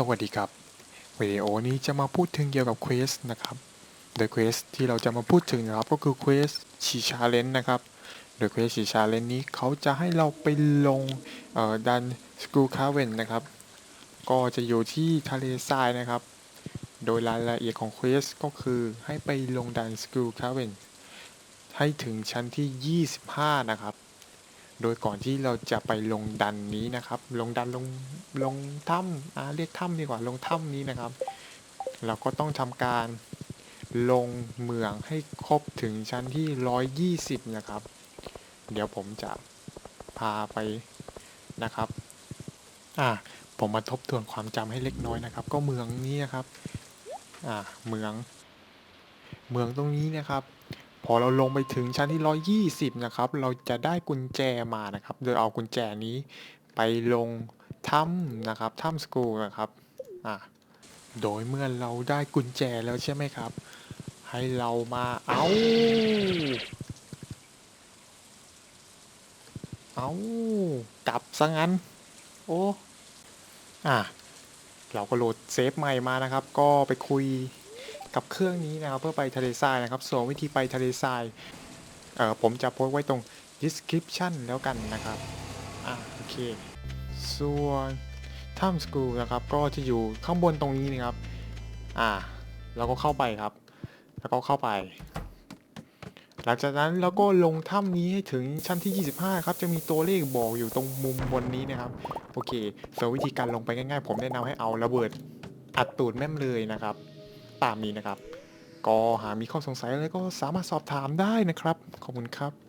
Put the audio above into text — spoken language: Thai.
สวัสดีครับวิดีโอนี้จะมาพูดถึงเกี่ยวกับเควสนะครับ โดยเควสที่เราจะมาพูดถึงนะครับก็คือเควสชีชาเลนนะครับ โดยเควสชีชาเลนนี้เขาจะให้เราไปลงเอ่อดันสกูคาเวนนะครับ ก็จะอยู่ที่ทะเลทรายนะครับ โดยรายละเอียดของเควสก็คือให้ไปลงดันสกูคาเวนให้ถึงชั้นที่ 25 นะครับ โดยก่อนที่เราจะไปลงดันนี้นะครับ ลงดันลงลงถ้ำอ่าเรียกถ้ำดีกว่าลงถ้ำนี้นะครับ เราก็ต้องทำการลงเหมืองให้ครบถึงชั้นที่ 120 นะครับ เดี๋ยวผมจะพาไปนะครับอ่าผมมาทบทวนความจำให้เล็กน้อยนะครับ ก็เมืองนี้นะครับอ่าเมือง เมืองตรงนี้นะครับ พอเราลงไปถึงชั้นที่ 120 นะครับ เราจะได้กุญแจมานะครับ โดยเอากุญแจนี้ไปลงถ้ำนะครับถ้ำสกูนะครับอะโดยเมื่อเราได้กุญแจแล้วใช่ไหมครับ ให้เรามาเอาเอากลับซะงั้น โอ้อะเราก็โหลดเซฟใหม่มานะครับ ก็ไปคุย กับเครื่องนี้นะครับเพื่อไปทะเลทรายนะครับ ส่วนวิธีไปทะเลทรายเอ่อผมจะโพสต์ไว้ตรง description แล้วกันนะครับอะโอเค ส่วนถ้ำสกูนะครับก็จะอยู่ข้างบนตรงนี้นะครับอ่าเราก็เข้าไปครับ แล้วก็เข้าไป หลังจากนั้นเราก็ลงถ้ำนี้ให้ถึงชั้นที่ 25 ครับ จะมีตัวเลขบอกอยู่ตรงมุมบนนี้นะครับ โอเคส่วนวิธีการลงไปง่ายๆ ผมแนะนำให้เอาระเบิดอัดตูดแม่มเลยนะครับ ตามนี้นะครับ ก็หากมีข้อสงสัยอะไรก็สามารถสอบถามได้นะครับ ขอบคุณครับ